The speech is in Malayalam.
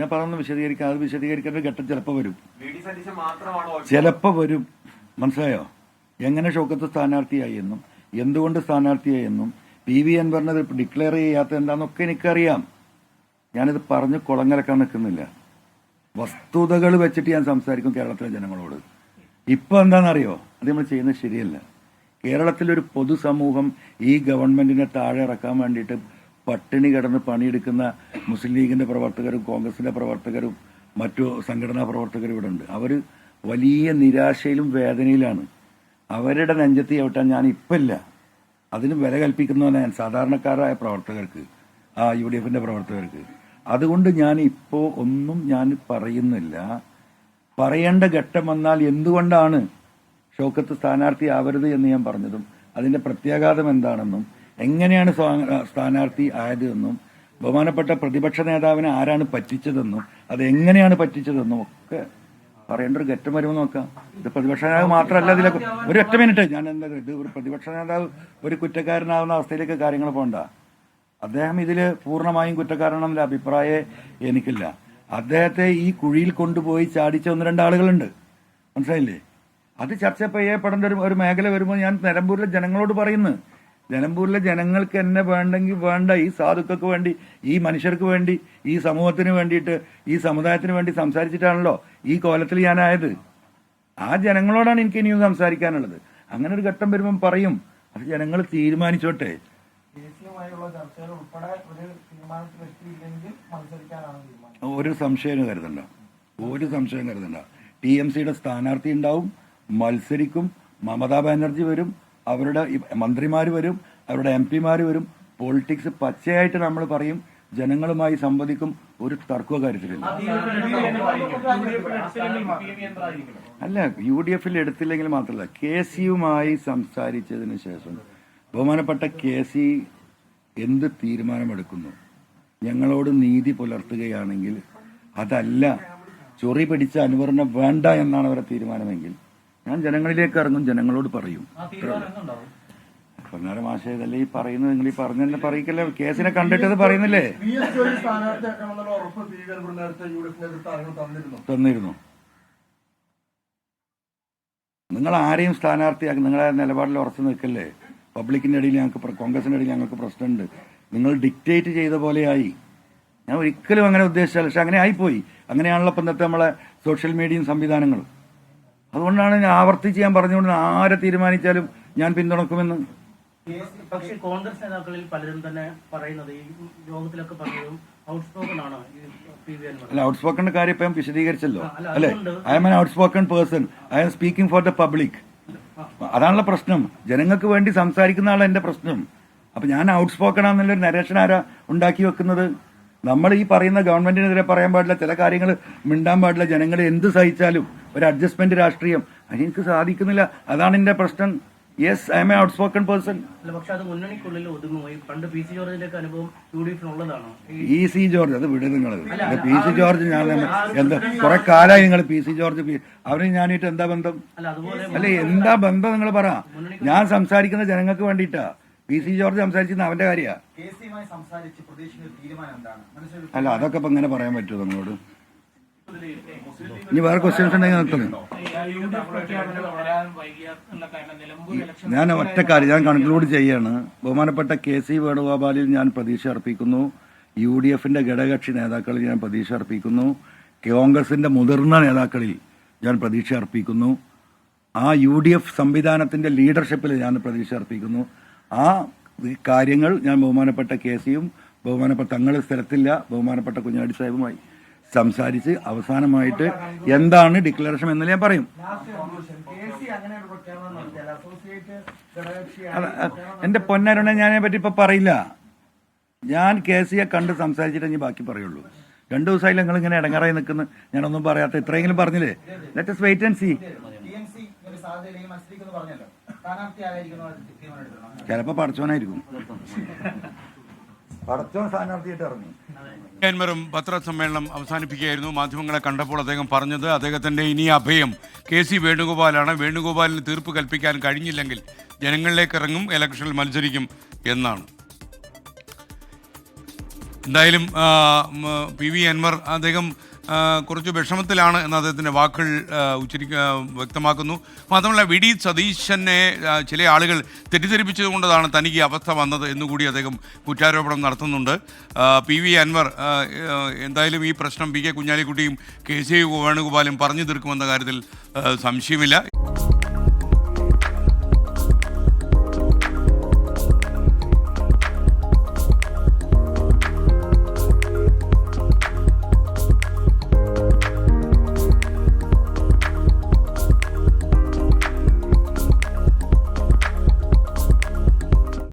ഞാൻ പറഞ്ഞു വിശദീകരിക്കാം. അത് വിശദീകരിക്കേണ്ട ഘട്ടം ചിലപ്പോൾ വരും. ചിലപ്പോൾ വരും. മനസ്സിലായോ? എങ്ങനെ ഷൗക്കത്ത് സ്ഥാനാർത്ഥിയായി എന്നും എന്തുകൊണ്ട് സ്ഥാനാർത്ഥിയായി എന്നും പി വി അൻവറിനത് ഡിക്ലെയർ ചെയ്യാത്ത എന്താണെന്നൊക്കെ എനിക്കറിയാം. ഞാനിത് പറഞ്ഞ് കുളങ്ങലക്കാൻ നിൽക്കുന്നില്ല. വസ്തുതകൾ വെച്ചിട്ട് ഞാൻ സംസാരിക്കും കേരളത്തിലെ ജനങ്ങളോട്. ഇപ്പൊ എന്താണെന്നറിയോ? അത് നമ്മൾ ചെയ്യുന്നത് ശരിയല്ല. കേരളത്തിലൊരു പൊതുസമൂഹം ഈ ഗവൺമെന്റിനെ താഴെ ഇറക്കാൻ വേണ്ടിയിട്ട് പട്ടിണി കിടന്ന് പണിയെടുക്കുന്ന മുസ്ലിം ലീഗിന്റെ പ്രവർത്തകരും കോൺഗ്രസിന്റെ പ്രവർത്തകരും മറ്റു സംഘടനാ പ്രവർത്തകരും ഇവിടെ ഉണ്ട്. അവർ വലിയ നിരാശയിലും വേദനയിലാണ്. അവരുടെ നെഞ്ചത്തി ചവിട്ടാൻ ഞാൻ ഇപ്പില്ല. അതിന് വില കൽപ്പിക്കുന്നവനാണ് ഞാൻ സാധാരണക്കാരായ പ്രവർത്തകർക്ക് ആ യു ഡി എഫിന്റെ പ്രവർത്തകർക്ക്. അതുകൊണ്ട് ഞാൻ ഇപ്പോൾ ഒന്നും ഞാൻ പറയുന്നില്ല. പറയേണ്ട ഘട്ടം വന്നാൽ എന്തുകൊണ്ടാണ് ഷോക്കത്ത് സ്ഥാനാർത്ഥി ആവരുത് എന്ന് ഞാൻ പറഞ്ഞതും അതിന്റെ പ്രത്യാഘാതം എന്താണെന്നും എങ്ങനെയാണ് സ്ഥാനാർത്ഥി ആയതെന്നും ബഹുമാനപ്പെട്ട പ്രതിപക്ഷ നേതാവിനെ ആരാണ് പറ്റിച്ചതെന്നും അത് എങ്ങനെയാണ് പറ്റിച്ചതെന്നും ഒക്കെ പറയേണ്ട ഒരു ഘട്ടം വരുമ്പോൾ നോക്കാം. ഇത് പ്രതിപക്ഷ നേതാവ് മാത്രമല്ല ഇതിലൊക്കെ ഒരു ഒറ്റ മിനിറ്റ്. ഞാൻ എന്താ ഇത് ഒരു പ്രതിപക്ഷ നേതാവ് ഒരു കുറ്റക്കാരനാവുന്ന അവസ്ഥയിലേക്ക് കാര്യങ്ങൾ പോണ്ട അദ്ദേഹം ഇതിൽ പൂർണമായും കുറ്റക്കാരനെന്ന അഭിപ്രായം എനിക്കില്ല. അദ്ദേഹത്തെ ഈ കുഴിയിൽ കൊണ്ടുപോയി ചാടിച്ച ഒന്ന് രണ്ട് ആളുകളുണ്ട്. മനസ്സിലായില്ലേ? അത് ചർച്ച ചെയ്യപ്പെടേണ്ട ഒരു ഒരു മേഖല വരുമ്പോൾ ഞാൻ നിലമ്പൂരിലെ ജനങ്ങളോട് പറയുന്നു. നിലമ്പൂരിലെ ജനങ്ങൾക്ക് എന്നെ വേണ്ടെങ്കിൽ വേണ്ട ഈ സാധുക്കൾക്ക് വേണ്ടി ഈ മനുഷ്യർക്ക് വേണ്ടി ഈ സമൂഹത്തിന് വേണ്ടിയിട്ട് ഈ സമുദായത്തിന് വേണ്ടി സംസാരിച്ചിട്ടാണല്ലോ ഈ കോലത്തിൽ ഞാനായത്. ആ ജനങ്ങളോടാണ് എനിക്ക് ഇനിയും സംസാരിക്കാനുള്ളത്. അങ്ങനെ ഒരു ഘട്ടം വരുമ്പം പറയും അത് ജനങ്ങൾ തീരുമാനിച്ചോട്ടെ. ഒരു സംശയം കരുതണ്ട. ഒരു സംശയം കരുതണ്ട. ടി എം സിയുടെ സ്ഥാനാർത്ഥി ഉണ്ടാവും മത്സരിക്കും മമതാ ബാനർജി വരും അവരുടെ മന്ത്രിമാർ വരും അവരുടെ എം പിമാർ വരും പൊളിറ്റിക്സ് പച്ചയായിട്ട് നമ്മൾ പറയും ജനങ്ങളുമായി സംവദിക്കും ഒരു തർക്കവും കാര്യത്തിലില്ല. അല്ല യു ഡി എഫിൽ എടുത്തില്ലെങ്കിൽ മാത്രമല്ല കെ സിയുമായി സംസാരിച്ചതിന് ശേഷം ബഹുമാനപ്പെട്ട കെ സി എന്ത് തീരുമാനമെടുക്കുന്നു? ഞങ്ങളോട് നീതി പുലർത്തുകയാണെങ്കിൽ അതല്ല ചൊറി പിടിച്ച അനുവറിനെ വേണ്ട എന്നാണ് അവരുടെ തീരുമാനമെങ്കിൽ ഞാൻ ജനങ്ങളിലേക്ക് ഇറങ്ങും ജനങ്ങളോട് പറയും. പൊന്നാര മാഷേ ഇതല്ലേ ഈ പറയുന്നത്? നിങ്ങൾ ഈ പറഞ്ഞെന്നെ പറയിക്കല്ലേ? കേസിനെ കണ്ടിട്ടത് പറയുന്നില്ലേ? തന്നിരുന്നു. തന്നിരുന്നു. നിങ്ങൾ ആരെയും സ്ഥാനാർത്ഥിയാക്കി നിങ്ങളെ നിലപാടിൽ ഉറച്ചു നിൽക്കല്ലേ? പബ്ലിക്കിന്റെ ഇടയിൽ ഞങ്ങൾക്ക് കോൺഗ്രസിന്റെ ഇടയിൽ ഞങ്ങൾക്ക് പ്രശ്നമുണ്ട്. നിങ്ങൾ ഡിക്റ്റേറ്റ് ചെയ്ത പോലെയായി. ഞാൻ ഒരിക്കലും അങ്ങനെ ഉദ്ദേശിച്ചല്ല പക്ഷെ അങ്ങനെ ആയിപ്പോയി. അങ്ങനെയാണല്ലോ ഇപ്പം ഇന്നത്തെ നമ്മളെ സോഷ്യൽ മീഡിയയും സംവിധാനങ്ങളും. അതുകൊണ്ടാണ് ഞാൻ ആവർത്തിച്ച് ഞാൻ പറഞ്ഞുകൊണ്ട് ആരെ തീരുമാനിച്ചാലും ഞാൻ പിന്തുണക്കുമെന്ന്. പക്ഷേ കോൺഗ്രസ് നേതാക്കളിൽ പലരും തന്നെ പറയുന്നത് ഈ യോഗത്തിലൊക്കെ പറഞ്ഞതും ഔട്ട്സ്പോക്കൺ അല്ല ഔട്ട് സ്പോക്കണിന്റെ കാര്യം ഇപ്പം വിശദീകരിച്ചല്ലോ. അല്ല, I am an outspoken person I am speaking for the public അതാണല്ലോ പ്രശ്നം. ജനങ്ങൾക്ക് വേണ്ടി സംസാരിക്കുന്ന ആളാണ് എന്റെ പ്രശ്നം. അപ്പൊ ഞാൻ ഔട്ട് സ്പോക്കൺ ആണെന്നുള്ളൊരു നരേഷൻ ആരാ ഉണ്ടാക്കി വെക്കുന്നത്? നമ്മൾ ഈ പറയുന്ന ഗവൺമെന്റിനെതിരെ പറയാൻ പാടില്ല ചില കാര്യങ്ങൾ മിണ്ടാൻ പാടില്ല ജനങ്ങൾ എന്ത് സഹിച്ചാലും. ഒരു അഡ്ജസ്റ്റ്മെന്റ് രാഷ്ട്രീയം. അതിനെനിക്ക് സാധിക്കുന്നില്ല. അതാണ് എന്റെ പ്രശ്നം. Yes I am a outspoken person അല്ല പക്ഷെ അത് മുന്നണിക്കുള്ളിൽ ഒതുങ്ങുമോ പണ്ട് പി സി ജോർജിന്റെ ഒക്കെ അനുഭവം യു ഡി എഫിനുള്ളതാണോ പി സി ജോർജ് അത് വിട് നിങ്ങൾ പി സി ജോർജ് ഞാൻ എന്താ കുറെ കാലമായി നിങ്ങൾ പി സി ജോർജ് പി- ഞാനായിട്ട് ഞാനിട്ട് എന്താ ബന്ധം? അല്ല അതുപോലെ അല്ല എന്താ ബന്ധം നിങ്ങൾ പറ. ഞാൻ സംസാരിക്കുന്ന ജനങ്ങൾക്ക് വേണ്ടിട്ടാ പി സി ജോർജ് സംസാരിച്ചിരുന്ന അവന്റെ കാര്യമാണ് അല്ല അതൊക്കെ ഇപ്പൊ ഇങ്ങനെ പറയാൻ പറ്റുമോ നിങ്ങളോട്? ഇനി വേറെ ക്വസ്റ്റ്യൻസ് ഉണ്ടെങ്കിൽ നിർത്തുന്നു. ഞാൻ ഒറ്റ കാര്യം ഞാൻ കൺക്ലൂഡ് ചെയ്യാണ്. ബഹുമാനപ്പെട്ട കെ സി വേണുഗോപാലിൽ ഞാൻ പ്രതീക്ഷ അർപ്പിക്കുന്നു. യു ഡി എഫിന്റെ ഘടകകക്ഷി നേതാക്കളിൽ ഞാൻ പ്രതീക്ഷ അർപ്പിക്കുന്നു. കോൺഗ്രസിന്റെ മുതിർന്ന നേതാക്കളിൽ ഞാൻ പ്രതീക്ഷ അർപ്പിക്കുന്നു. ആ യു ഡി എഫ് സംവിധാനത്തിന്റെ ലീഡർഷിപ്പിൽ ഞാൻ പ്രതീക്ഷ അർപ്പിക്കുന്നു. ആ കാര്യങ്ങൾ ഞാൻ ബഹുമാനപ്പെട്ട കെ സിയും ബഹുമാനപ്പെട്ട തങ്ങൾ സ്ഥലത്തില്ല. ബഹുമാനപ്പെട്ട കുഞ്ഞാടി സാഹിബുമായി സംസാരിച്ച് അവസാനമായിട്ട് എന്താണ് ഡിക്ലറേഷൻ എന്ന് ഞാൻ പറയും. എന്റെ പൊന്നരുണെ ഞാനെ പറ്റി ഇപ്പൊ പറയില്ല. ഞാൻ കെ സിയെ കണ്ട് സംസാരിച്ചിട്ട് ബാക്കി പറയുള്ളൂ. രണ്ടു ദിവസമായി നിങ്ങൾ ഇങ്ങനെ ഇടങ്ങാറായി നിൽക്കുന്നു. ഞാനൊന്നും പറയാത്ത ഇത്രയെങ്കിലും പറഞ്ഞില്ലേ? ലെറ്റസ് വെയിറ്റ് ആൻഡ് സി ചിലപ്പോ പടച്ചോനായിരിക്കും പടച്ചോൻ സ്ഥാനാർത്ഥിയായിട്ട് ഇറങ്ങും. ാൻമറും പത്രസമ്മേളനം അവസാനിപ്പിക്കുകയായിരുന്നു. മാധ്യമങ്ങളെ കണ്ടപ്പോൾ അദ്ദേഹം പറഞ്ഞത് അദ്ദേഹത്തിന്റെ ഇനി അഭയം കെ സി വേണുഗോപാലാണ്. വേണുഗോപാലിന് തീർപ്പ് കൽപ്പിക്കാൻ കഴിഞ്ഞില്ലെങ്കിൽ ജനങ്ങളിലേക്ക് ഇറങ്ങും ഇലക്ഷനിൽ മത്സരിക്കും എന്നാണ്. എന്തായാലും പി വി അൻവർ അദ്ദേഹം കുറച്ച് വിഷമത്തിലാണ് എന്ന് അദ്ദേഹത്തിന്റെ വാക്കുകൾ ഉച്ചരിക്ക വ്യക്തമാക്കുന്നു. മാത്രമല്ല വി. ഡി. സതീശനെ ചില ആളുകൾ തെറ്റിദ്ധരിപ്പിച്ചതുകൊണ്ടതാണ് തനിക്ക് അവസ്ഥ വന്നത് എന്നുകൂടി അദ്ദേഹം കുറ്റാരോപണം നടത്തുന്നുണ്ട്. പി. വി. അൻവർ എന്തായാലും ഈ പ്രശ്നം പി. കെ. കുഞ്ഞാലിക്കുട്ടിയും കെ. സി. വേണുഗോപാലും പറഞ്ഞു തീർക്കുമെന്ന കാര്യത്തിൽ സംശയമില്ല.